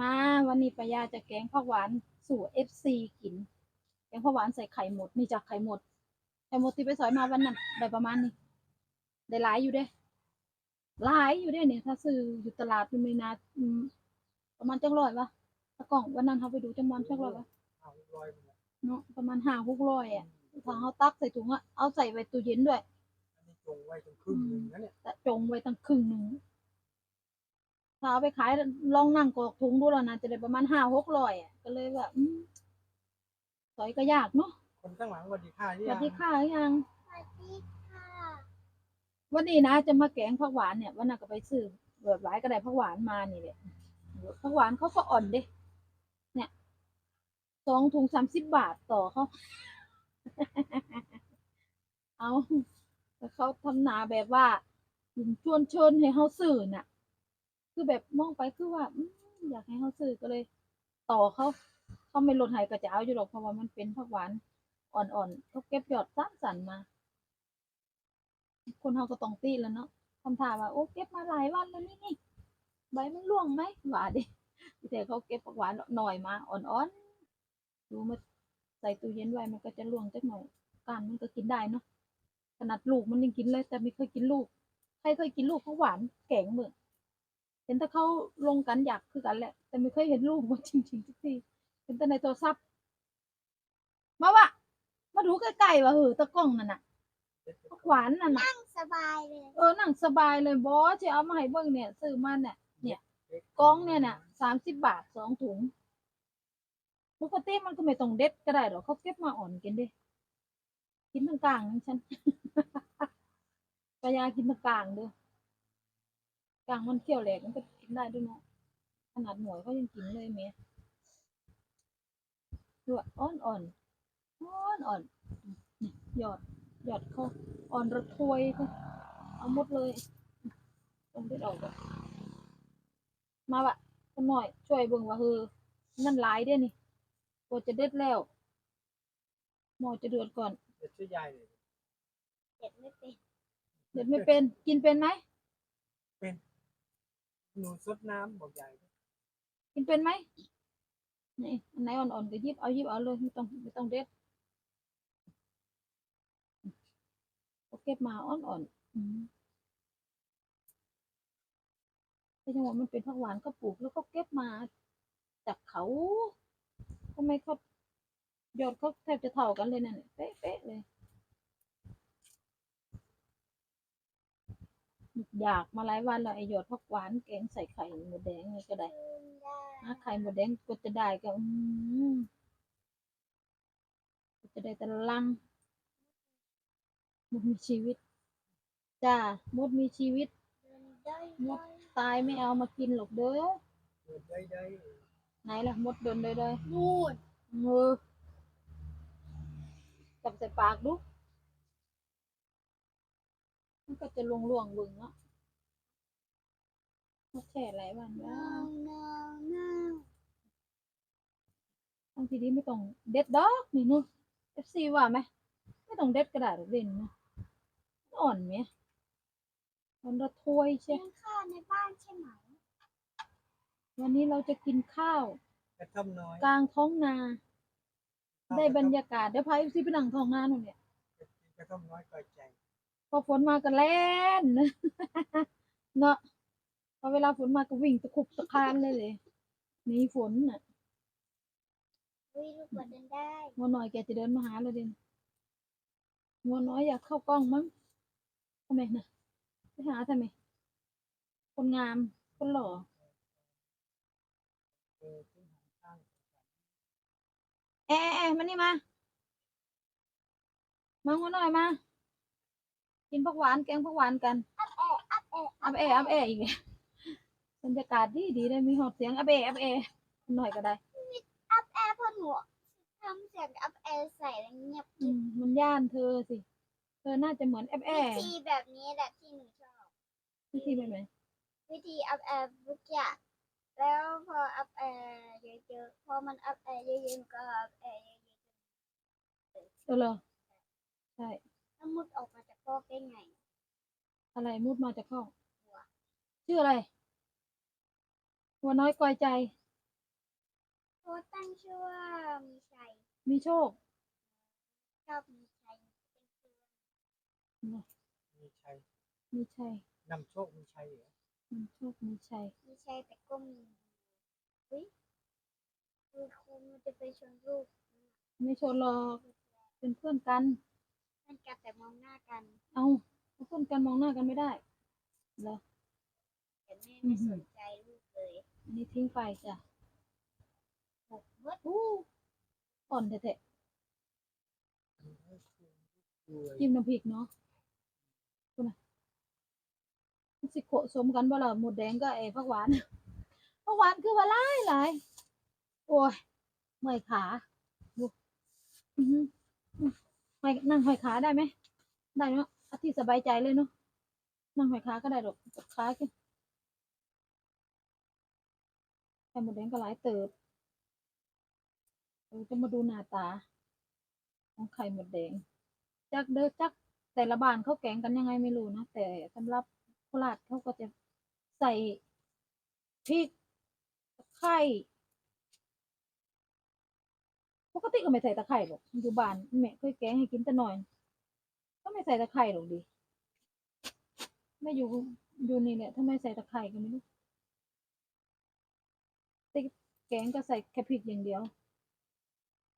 มาวันนี้ปายาจะแกงผักหวานสู่เอฟซีกิน แกงผักหวานใส่ไข่หมดนี่จากไข่หมดไข่หมดที่ไปสอยมาวันนั้นได้ประมาณนี้ได้หลายอยู่เด้หลายอยู่เด้เนี่ยถ้าซื้ออยู่ตลาดมันมีนาอืมประมาณจังร้อยวะตะกล่องวันนั้นเขาไปดูจังมันจังร้อยวะเอาลอยไปเลยเนาะประมาณห้าหกร้อยอะถ้าเขาตักใส่ถุงอะเอาใส่ไว้ตู้เย็นด้วยอันนี้จงไว้จนครึ่งหนึ่งนะเนี่ยแต่จงไว้ตั้งครึ่งหนึ่ง ถ้าเอาไปขายลองนั่งกรอกถุงดูแล้วนะจะได้ประมาณห้าหกร้อยอะก็เลยแบบอืมสอยก็ยากเนาะคนข้างหลังสวัสดีค่ะสที่วัสดีค่ะหรือยังสวัสดีค่ะ วันนี้นะจะมาแกงผักหวานเนี่ยวันนั้นก็ไปซื้อแบบหลายก็ได้ผักหวานมานี่แหละผักหวานเขาก็อ่อนเด้เนี่ยสองถุงสามสิบบาทต่อเขา เอาแต่เขาทำนาแบบว่าชวนเชิญให้เขาซื้อน่ะ คือแบบมองไปคือว่าอืมอยากให้เขาซื้อก็เลย ต่อเขาเขาไม่ลดให้ก็จะเอาอยู่หรอกเพราะว่ามันเป็นผักหวานอ่อนๆเขาเก็บยอดสั้นสันๆมา คนเขาก็ต้องตีแล้วเนาะคำถามว่าโอ้เก็บมาหลายวันแล้วนี่นี่ใบมันร่วงไหมหว่าดิแต่เขาเก็บผักหวานหน่อยมาอ่อนๆดูมาใส่ตู้เย็นไว้มันก็จะร่วงจักหน่อยก้านมันก็กินได้เนาะขนาดลูกมันยังกินเลย แต่ไม่เคยกินลูกใครเคยกินลูกผักหวานแกงเหมือน เห็นแต่เขาลงกันอยากคือกันแหละ แต่ไม่เคยเห็นลูกมันจริงๆทุกทีเห็นแต่ในโทรศัพท์มาวะมาดูใกล้ๆว่าเออตะกล้องนั่นน่ะผักหวานนั่นน่ะนั่งสบายเลยเออนั่งสบายเลยบอสจะเอามาให้เบิ่งเนี่ยซื้อมาเนี่ยเนี่ยกองเนี่ยน่ะสามสิบบาทสองถุงปกติมันก็ไม่ต้องเด็ดก็ได้หรอกเขาเก็บมาอ่อนกินเด้กินทั้งกลางนั่นฉันปายากินทั้งกลางเด้อ กลางมันเคี่ยวแหลกมันก็กินได้ด้วยเนาะขนาดหมวยเขายังกินเลยเมียดูอะอ่อนอ่อนอ่อนอ่อนนี่หยอดหยอดเขาอ่อนระทวยเขาเอาหมดเลยต้องเด็ดออกก่อนมาวะคนหน่อย ช่วยเบิ่งว่าเฮอนั่นหลายเด้นี่กว่าจะเด็ดแล้วหมอจะเดือดก่อนเด็ดช่วยยายเลยเด็ดไม่เป็น เด็ดไม่เป็น กินเป็นไหม หนูซดน้ำบอกยายกินเป็นไหมนี่อันไหนอ่อนๆก็ยิบเอายิบเอาเลยไม่ต้องไม่ต้องเด็ดเก็บมาอ่อนๆแต่จังหวะมันเป็นผักหวานก็ปลูกแล้วก็เก็บมาจากเขาทำไมเขายอดเขาแทบจะเท่ากันเลยนั่นน่ะเป๊ะๆเลย อยากมาหลายวันแล้วไอหยอดผักหวานแกงใส่ไข่หมดแดงนี่ก็ได้หาไข่หมดแดงก็จะได้ก็อืมก็จะได้ตะลังมดมีชีวิต จ้ามดมีชีวิตมดตายไม่เอามากินหรอกเด้อไหนล่ะมดเดินเลยเลยนู่นมือจับใส่ปากดู มันก็จะลวงลวงๆบึงเนาะมาแช่หลายวันแล้วนั่งนั่งนั่งบางทีนี้ไม่ต้องเด็ดดอกนี่นู่นเอฟซีว่าไหมไม่ต้องเด็ดกระดาษหรอกเด่นนะอ่อนไหมมันระทวยใช่กินข้าวในบ้านใช่ไหม วันนี้เราจะกินข้าวกระท่อมน้อยกลางท้องนา ได้บรรยากาศเดี๋ยวพาเอฟซีไปนั่งท้องนาหน่อยเนี่ยกระท่อมน้อยก่อยใจ พอฝนมาก็แล่นเนาะพอเวลาฝนมาก็วิ่งตะคุบตะคานเลยเลยหนีฝนน่ะวิลูกบอลเดินได้งัวน้อยแกจะเดินมาหาเราเด่นงัวน้อยอยากเข้ากล้องมั้งทำไมนะไปหาทำไมคนงามคนหล่อเออขึ้นหางข้างเอ๊ะเอ๊ะมานี่มา มางัวน้อยมา กินผักหวานแกงผักหวานกัน อัพเอะอัพเอะอับเออับเออีกแล้วบรรยากาศดีดีได้มีหอบเสียงอับเออับเอหน่อยก็ได้อัพเอะพอหนูทำเสียงอัพเอะใส่แล้วเงียบอืมมันย่านเธอสิ เธอน่าจะเหมือนแอบแอวิธีแบบนี้แหละที่หนูชอบ วิธีแบบไหนวิวิธีอัพเอะทุกอย่างแล้วพออัพเอะเยอะๆ พอมันอัพเอะเยอะๆมันก็อัพเอะเยอะเออเหรอใช่ๆ แล้วมุดออกมาจากโลกได้ไง อะไรมุดมาจากห้องชื่ออะไรหัวน้อยกอยใจ เขาตั้งชื่อว่ามีชัยมีโชคชอบมีชัยเป็นเพื่อนมีชัยมีชัยนำโชคมีชัยเหรอมีโชคมีชัยมีชัยแต่ก็มีอุ้ยคือคุณมันจะไปชนลูก ไม่ชนหรอกเป็นเพื่อนกันมั นกัดแต่มองหน้ากันเอาเพื่อนกันมองหน้ากันไม่ได้เหรอแต่แม่ไม่สนใจลูกเลยอันนี้ทิ้งไปจ้ะหกเบิดอู้อ่อนแท้ทำให้คุณรวยๆจิ้มน้ำพริกเนาะคุณน่ะมันสิโขะสมกันบ่ล่ะหมดแดงก็ไอ้ผักหวานผักหวานคือว่าหลายหลายโอ้ยเมื่อยขาดูอื้อ ห้อยนั่งห้อยขาได้ไหม ได้เนาะอาที่สบายใจเลยเนาะ นั่งห้อยขาก็ได้หรอกขาขึ้นไข่หมดแดงก็หลายเติบเราจะมาดูหน้าตา ของไข่หมดแดง จักเด้อจักแต่ละบ้านเขาแกงกันยังไงไม่รู้นะ แต่สำหรับโคราชเขาก็จะใส่พริกไคร้ ปกติก็ไม่ใส่ตะไคร้หรอกอยู่บ้านแม่เคยแกงให้กินแต่หน่อย ก็ไม่ใส่ตะไคร้หรอกดิไม่อยู่อยู่นี่แหละถ้าไม่ใส่ตะไคร้ก็ไม่รู้แต่แกงก็ใส่แค่พริกอย่างเดียว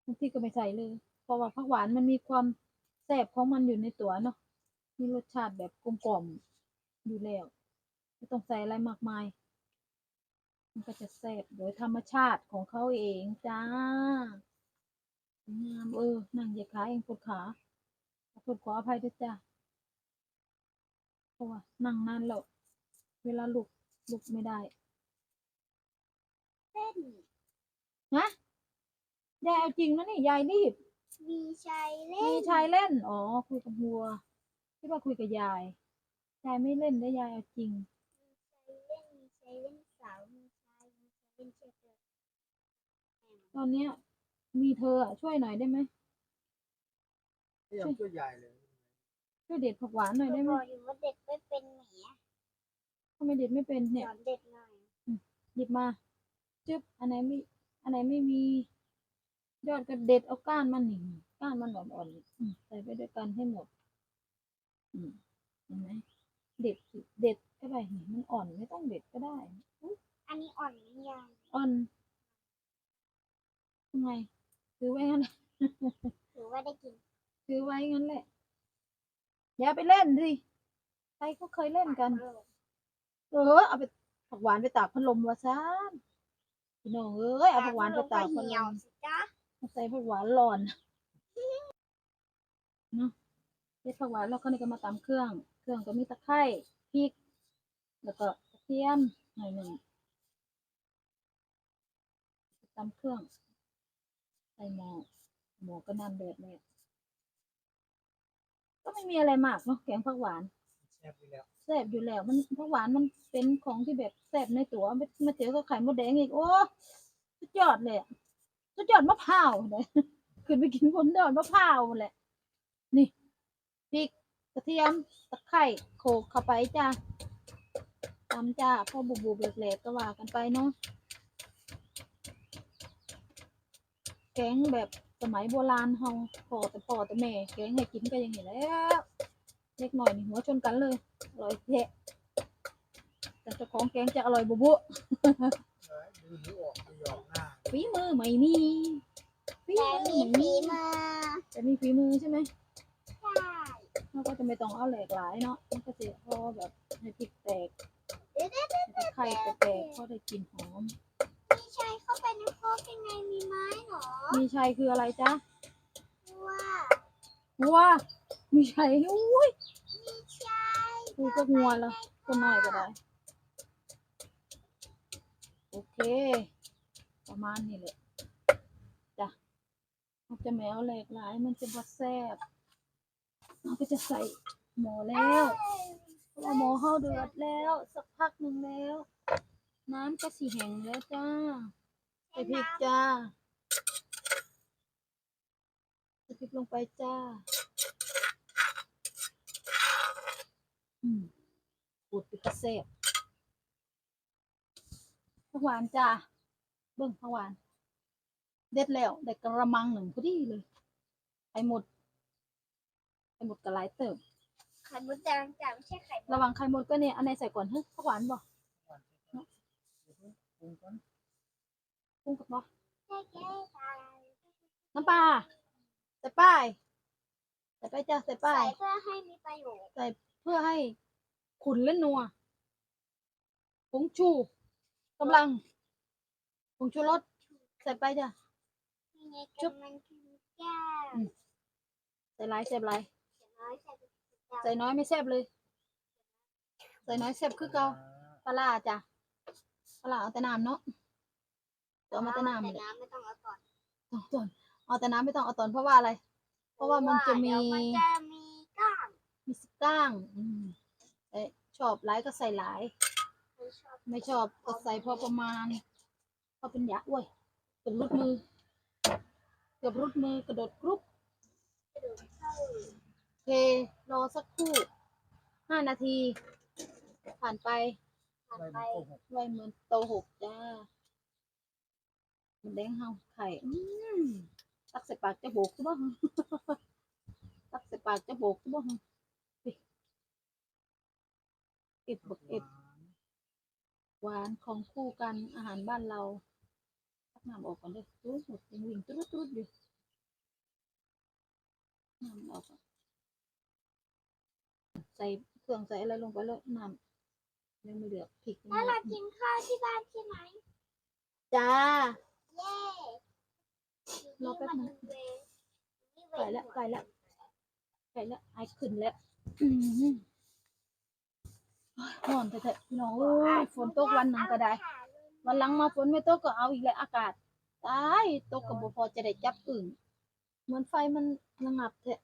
บางทีก็ไม่ใส่เลย เพราะว่าผักหวานมันมีความแซ่บของมันอยู่ในตัวเนาะมีรสชาติแบบกลมกล่อมอยู่แล้วไม่ต้องใส่อะไรมากมาย มันก็จะแซ่บโดยธรรมชาติของเขาเองจ้า งามเออนั่งเหยียดขาเองปวดขาขอโทษขออภัยด้วยจ้าเพราะว่านั่งนานแล้วเวลาลุกลุกไม่ได้เส้นนะยายเอาจริงนะนี่ยายรีบมีชัยเล่มีนชายเล่นอ๋อคุยกับวัวที่ว่าคุยกับยายยายไม่เล่นได้ยายเอาจริง มีชัยเล่นมีชัยเล่นสาวมีชัยมีชัยเล่นเชือกเดินแม่มันตอนเนี้ย มีเธออะช่วยหน่อยได้ไหมไม่ยอมช่วยยายเลย ช่วยเด็ดผักหวานหน่อยได้ไหมบอกอยู่ว่าเด็กไม่เป็นแหมทำไมเด็ดไม่เป็นสเนี่ยอนเด็กหน่อยหยิบมาจึ๊บอันไหนไม่อันไหนไม่มี ยอดก็เด็ดเอาก้านมันนี่ก้านมันอ่อนๆอืมใส่ไปด้วยกันให้หมด อืมเห็นไหมเด็ดสิเด็ดเข้าไปนี่มันอ่อนไม่ต้องเด็ดก็ได้อันนี้อ่อนหรือยังอ่อนทำไง ซื้อไว้งั้นถือว่าได้กินซื้อไว้งั้นแหละ อย่าไปเล่นสิใครก็เคยเล่นกัน เออ เอาไปผักหวานไปตากพัดลมวะซานพี่น้องเอ้ยเอาผักหวานไปตากพัดเหี่ลยวมสิจ้าใส่ผักหวานร้อนเนาะเด็ดผักหวานแล้วก็นี่ก็มาตำเครื่อง เครื่องก็มีตะไคร้พริก แล้วก็กระเทียมหน่อยหนึ่งตำเครื่อง ใส่หม้อหม้อก็น้ำเดือดเลยก็ไม่มีอะไรมากเนาะแกงผักหวานแซ่บอยู่แล้วแซ่บอยู่แล้ว มันผักหวานมันเป็นของที่แบบแซ่บในตัวมามาเจอกับไข่มดแดงอีกโอ้สุดยอดเลยอะสุดยอดมะพร้าวเลยขึ้นไปกินบนยอดมะพร้าวแหละ นี่พริกกระเทียมตะไคร้โขลกเข้าไปจ้าตำจ้าพอบุบบุบๆแหลกๆก็ว่ากันไปเนาะ แกงแบบสมัยโบราณเฮาพ่อแต่พ่อแต่แม่ แกงให้กินก็อย่างนี้แหล้วเล็กหน่อยนี่หัวชนกันเลยอร่อยเทะแต่เจ้าของแกงจะอร่อยบุบุเอ้ยดูหนูออกไปหยอกหน้าฝีมือไม่มีฝีแต่มือมีไม่ฝีมือแต่มีฝีมือใช่ไหมใช่เราก็จะไม่ต้องเอาแหลกหลายเนาะมันก็จะพอแบบให้พริกแตกเดี๋ยวให้ไข่แตกๆพอได้กลิ่นหอม มีชัยเข้าไปในโคกยังไงมีไม้เหรอมีชัยคืออะไรจ๊ะว่าวัวมีชัยอุ้ยมีชัยคือก็งัวแล้วก็น้อยก็ได้ โอเค ประมาณนี้แหละจ้ะมันจะไม่เอาแหลกหลายมันจะบดแซ่บเราก็จะใส่หม้อแล้วเพราะว่าหม้อเฮาเดือดแล้ว สักพักหนึ่งแล้ว น้ำก็สีแห้งแล้วจ้าใส่พริกจ้าใส่พริกลงไปจ้าอืมปูดปิดกระเซบผักหวานจ้าเบิ่งผักหวาน เด็ดแล้วได้กระมังหนึ่งพอดีเลยไข่หมดไข่หมดกระไรเติมไข่มดแดงจ้ะไม่ใช่ไข่มดระวังไข่หมดก็เนี่ยอันไหนใส่ก่อนเฮ้ยข้าวหวานบ่หวานเดี๋ยวเพิ่ง ปรุงก่อนปรุงกับบ่ใช่แก่ตายน้ำปลาใส่ป้ายใส่ไปจ้าใส่ป้าใส่ยเพื่อให้มีประโยชน์เพื่อให้ขุนและนัวผงชูกำลังผงชูรสใส่ไปจ้ะมีไงกันมันคือแก้วใส่หลายใส่หลายน้อยใส่ใส่น้อยไม่แซ่บเลย ใส่น้อยแซ่บคือเก่าปลาร้าจ้ะ ปลาร้าเอาแต่น้ำเนาะเอามาแต่น้ำแต่เลยน้ำไม่ต้องเอาก่อนเอาตอนเอาแต่น้ำไม่ต้องเอาตอนเพราะว่าอะไร เพราะว่ามันจะมี เดี๋ยวมันจะมีก้างมีสก้างอืมเอ๊ะชอบหลายก็ใส่หลาย ไม่ชอบไม่ชอบก็ใส่พอประมาณพอเป็นยะเว้ยเกือบรุดมือเกือบรุดมือกระโดดกรุ๊ปกระดูกเข้าโอเครอสักครู่ห้านาที ผ่านไป ผ่านไปมันโกหกไว้เหมือนโตหกจ้า มันแดงเฮาไข่อืมตักใส่ปากจะโบกใช่ปะตักใส่ปากจะโบกใช่ปะเอ็ดบกเอ็ดหวานของคู่กันอาหารบ้านเราตักน้ำออกก่อนเลยตู้หมดยังวิ่งตุ๊ดตุ๊ดอยู่น้ำออกใส่เครื่องใส่อะไรลงไปแล้วน้ำ ยังไม่เดือดพริกยังแล้วเราไม่กินข้าวที่บ้านใช่ไหมจ้า เย้รอแป๊บนึงนี่มันเวนี่เวไก่แล้วไก่แล้วไก่แล้วไอขึ้นแล้วอืมนอนเถอะพี่น้องโอ้ยฝนตกวันหนึ่งก็ได้ วันหลังมาฝนไม่ตกก็เอาอีกแล้วอากาศตายตกกับบ่พอจะได้จับอึ่งเหมือนไฟมันระงับเถอะ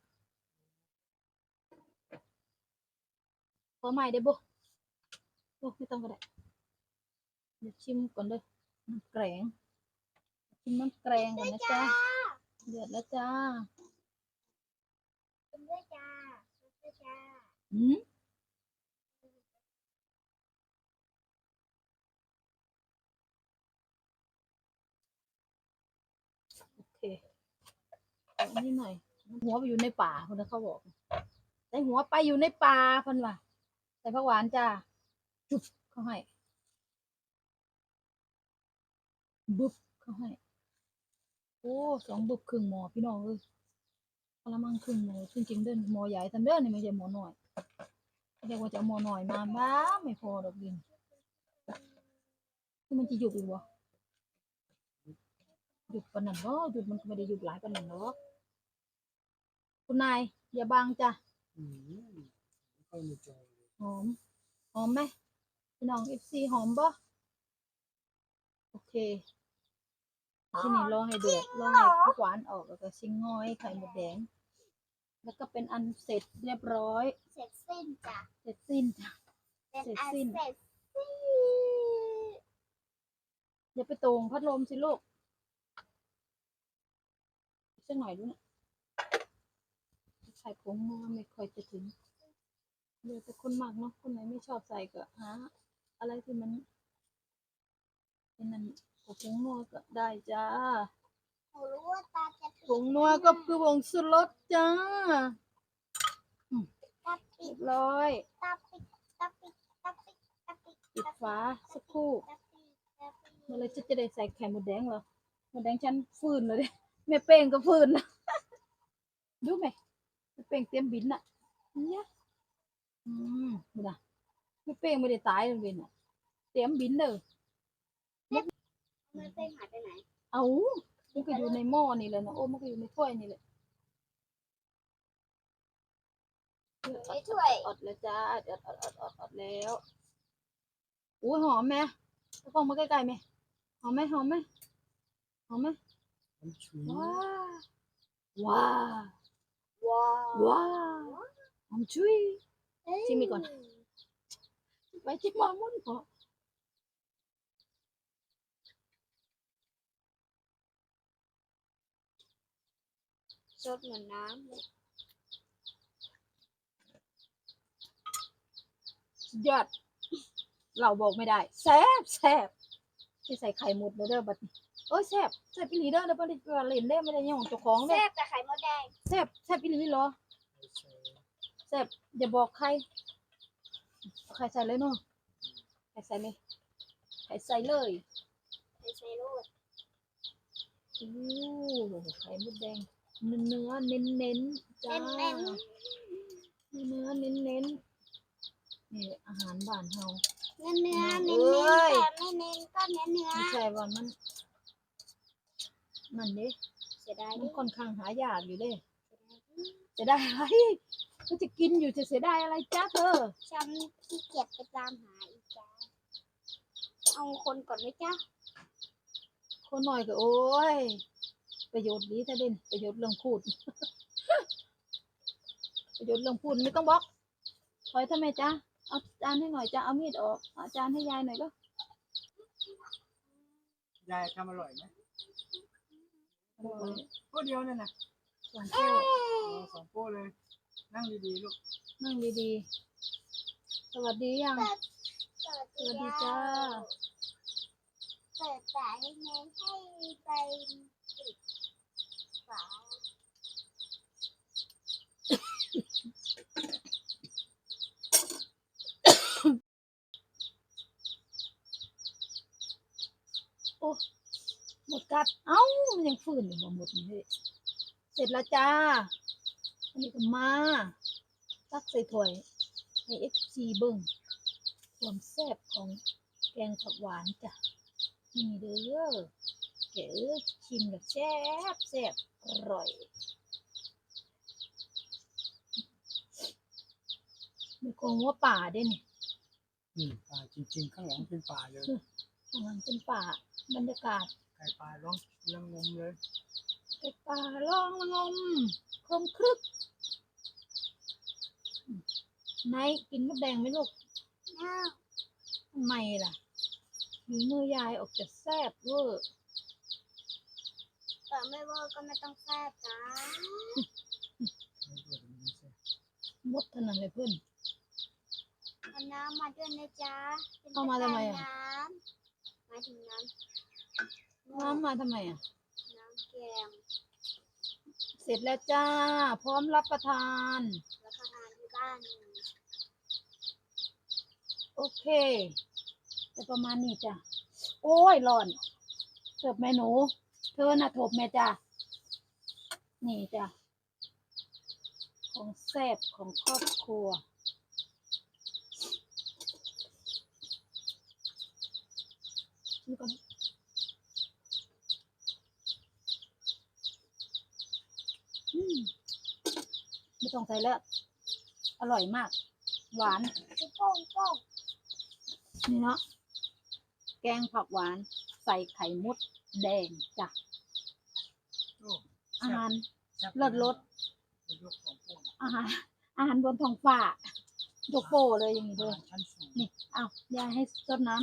ขอใหม่ได้บ่โอ้ไม่ต้องก็ได้เดี๋ยวชิมก่อนเด้อน้ำแกงชิมน้ำแกงก่อนนะจ๊ะเดือดแล้วจ้ากินด้วยจ้ากินด้วยจ้าหืมโอเคเอาอันนี้หน่อย หัวไปอยู่ในป่าคนนั้นเขาบอกใส่หัวไปอยู่ในป่าเพันว่ะใส่ผักหวานจ้า จุบเขาให้บุบเขาให้ โอ้สองบุบครึ่งหมอพี่น้องเอ้ยกะละมังครึ่งหมอจริงๆเดินหมอใหญ่ทำเด้อนี่ไม่ใช่หมอหน่อยเรียกว่าจะเอาหมอหน่อยมาบ้าไม่พอดอกดินคือมันจะหยุดอีกวะหยุดปานนั้นบ่หยุดมันก็ไม่ได้หยุดหลายปานนั้นหรอกคุณนายอย่าบังจ้ะอืมไม่ค่อยมีใจเลยหอมหอมไหมพี่ น้องเอฟซีหอมบ่โอเคทีนี้รอให้เดือดรอให้ผักหวานออกแล้วก็ชิงง้อยไข่หมดแดง แล้วก็เป็นอันเสร็จเรียบร้อย เสร็จสิ้นจ้ะเสร็จสิ้นจ้ะเป็นเสร็จอันสิ้นเสร็จสิ้นอย่าไปตรงพัดลมสิลูกสักหน่อยดูนะใส่ผงนัวไม่ค่อยจะถึงเดี๋ยวแต่คนมากเนาะคนไหนไม่ชอบใส่ก็หา อะไรที่มันเป็นนั่นก็ผงนัวก็ได้จ้าหนูรู้ว่าตาจะผงนัวก็คือผงสุรสจ้าตาปิเรีดยบร้อย ตาปิดตาปิดตาปิดตาปิดปิดฝาสักครู่ตาปิดตาปิดเมื่อไรจะจะได้ใส่ไข่หมดแดงเหรอหมดแดงฉันฟืนเลยดิแม่เป้งก็ฟืนนะ ดูไหมแม่เป้งเตรียมบินอะเนี่ยอืมดูนะ แม่เป้งไม่ได้ตายเลยบินอะเตรียมบินเด้อมันเป็นหายไปไหน เอามันก็อยู่ในหม้อนี่แหละนะโอ้มันก็อยู่ในถ้วยนี่แหละไอ้ถ้วยอดแล้วจ้าอดอดอดอดอดอดแล้วอุ้ยหอมไหมเอากล้องมาใกล้ๆไหมหอมไหมหอมไหมหอมไหมมันฉุยว้าว้าว้าวว้าวหอมชุยชิมอีกก่อน ไปชิมมามุ่นพอสดเหมือนน้ำเลยยอดเราบอกไม่ได้แซ่บแซ่บที่ใส่ไข่หมดเลยเด้อบัดนี้เอ้ยแซ่บแซ่บอีหลีเด้อเด้อบ่ได้ว่าเล่นเด้ไม่ได้ย่องเจ้าของเด้แซ่บแต่ไข่มดแดง แซ่บแซ่บอีหลีเหรอไข่ใส่แซ่บอย่าบอกใคร เอาไข่ใส่เลยเนาะไข่ใส่เลยไข่ใส่เลยไข่ใส่โรดโอ้ไข่มดแดงเนื้อเนื้อเน้นเน้นๆจ้าเน้น เนื้อเน้นเน้นๆนี่อาหารบ้านเฮา เนื้อเนื้อเอ้เน้นเน้นยแต่ไม่เน้นก็เนื้อเนื้อไม่ใช่ว่ามัน มันเด้เสียดายมัดินค่อนข้างหายากอยู่เด้ เสียดายดิจะได้อะไรก็จะกินอยู่จะเสียดายอะไรจ้าเธอ ฉันขี้เกียจไปตามหาอีกจ้าเอาคนก่อนไหมจ้าคนหน่อยก็โอ้ย ประโยชน์ดีถ้าเด่นประโยชน์เรื่องพูด ประโยชน์เรื่องพูดไม่ต้องบล็อกถอยทำไมจ๊ะเอาจานให้หน่อยจ้าเอามีดออกเอาจานให้ยายหน่อยก็ยายทำอร่อยไหมโป้เดียวนั่นน่ะสองโต้เอา สองโป้เลย นั่งดีๆลูกนั่งดีๆ สวัสดียัง สวัสสวัสดีจ้า เปิดฝายังไงให้ไปปิดฝาหมดกัด เอ้า มันยังฝืนอยู่บ่หมดนี่เสร็จแล้วจ้า อันนี้ก็มาตักใส่ถ้วยให้เอ็กซีเบิ้งความแซ่บของแกงผักหวานจ้ะนี่เด้อแกเอ้ยชิมแบบแซ่บแซ่บอร่อยมีกองหัวป่าด้วยนี่อืมป่าจริงๆ ข้างหลังเป็นป่าเลยกำลังเป็นป่าบรรยากาศไก่ป่าร้องระงมเลยไก่ป่าล่องละงม คมครึกไหนกินมดแดงไหมลูกน้าทำไมล่ะฝีมือยายออกจะแซ่บเวอร์แต่ไม่เวอร์ก็ไม่ต้องแซ่บจ้าไม่เปิดมันไม่ใช่มดเท่านั้นเลยเพื่อนเอาน้ำมาด้วยนะจ๊ะป็นเอามาทำไมอะน้ำหมายถึงน้ำน้ำมาทำไมอะ น้ำแกง เสร็จแล้วจ้า พร้อมรับประทานแล้วก็ทานที่บ้านโอเคจะประมาณนี้จ้ะ โอ้ยร้อนเสิร์ฟแม่หนู เธอน่ะถบแม่จ้ะ นี่จ้ะ ของแซ่บของครอบครัวนี่ก่อนอืม ไม่ต้องใส่แล้วอร่อยมาก หวานคือโป้งโป้งนี่เนาะแกงผักหวาน ใส่ไข่มดแดงจ้ะโอ้อาหารแซ่บเลิศรสจะยกสองโป้อาหารอาหารบนท้องฟ้ายกโป้เลยอย่างนี้อาเลยหารชั้นสูงนี่เอายายให้ซดน้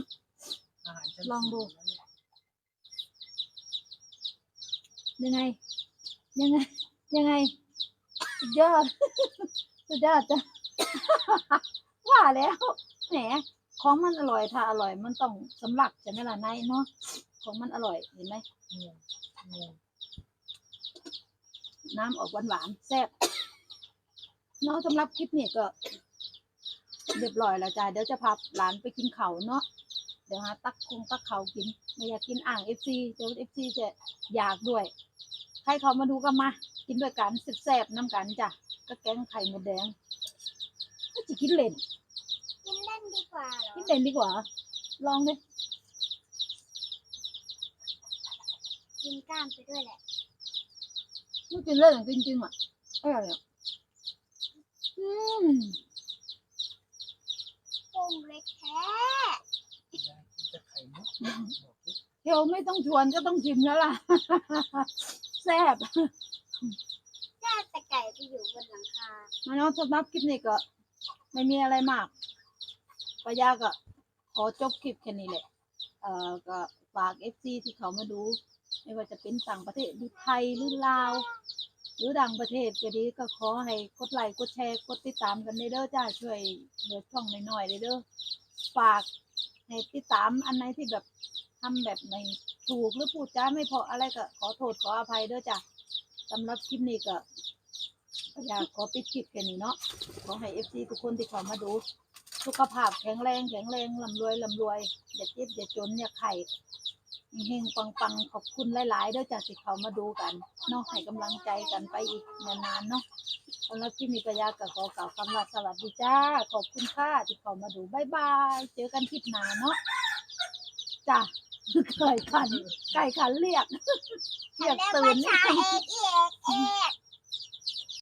อาหารชั้นลองดูสูนั่นแหละำยังไง ยังไง ยังไง สุดยอด สุดยอดจ้ะ ว่าแล้ว แหม ของมันอร่อยถ้าอร่อยมันต้องสำลักใช่ไหมล่ะนายเนาะ ของมันอร่อยเห็นไหม น้ำออกหวานหวานแซ่บเนาะสำหรับคลิปนี้ก็ เรียบร้อยแล้วจ้าเดี๋ยวจะพาหลานไปกินเขาเนาะเดี๋ยวหาตักคงตักเขากินไม่อยากกินอ่างเอฟซีเดี๋ยวเอฟซีจะอยากด้วย ใครเขามาดูกันมา กินด้วยกันแซ่บๆน้ำกันจ้ะก็แกงไข่มดแดงก็จะกินเล่นกินเล่นดีกว่าเหรอกินเล่นดีกว่า ลองดิกินกล้ามไปด้วยแหละไม่กินเล่นจริงๆอะอร่อยอะอืมโป้งเล็กแท้ยายกินแต่ไข่มุกบอกสิเทลไม่ต้องชวนก็ต้องชิมแล้วล่ะ แซ่บแซ่บแต่ไก่ไปอยู่บนหลังคามาเนาะสำหรับคลิปนี้ก็ ไม่มีอะไรมากปายาก็ขอจบคลิปแค่นี้แหละ เอ่อก็ฝากเอฟซีที่เขามาดู ไม่ว่าจะเป็นต่างประเทศหรือไทยหรือลาว หรือต่างประเทศก็ดีก็ขอให้กดไลค์กดแชร์กดติดตามกันได้เด้อจ้าช่วยเหลือช่องหน่อยๆเลยเด้อฝากให้ติดตามอันไหนที่แบบทำแบบไม่ ถูกหรือพูดจ้าไม่พออะไรก็ขอโทษขออภัยด้วยจ้ะสำหรับคลิปนี้ก็อยากขอปิดคลิปแค่นี้เนาะขอให้เอฟซีทุกคนที่เข้ามาดู สุขภาพแข็งแรงแข็งแรงลำรวยลำรวยอย่าเจ็บอย่าจนอย่าไข่เฮงๆปังๆขอบคุณหลายๆด้วยจ้ะที่เขามาดูกันเนาะให้กำลังใจกันไปอีกนานๆเนาะสำหรับคลิปนี้ก็อยากับขอกล่าวคำว่าสวัสดีจ้า ขอบคุณค่ะที่เขามาดูบายบาย เจอกันคลิปหน้าเนาะจ้ะ ไก่ขันไก่ขันเรียกเรียกตื่ว่านชาเอกเอกเอก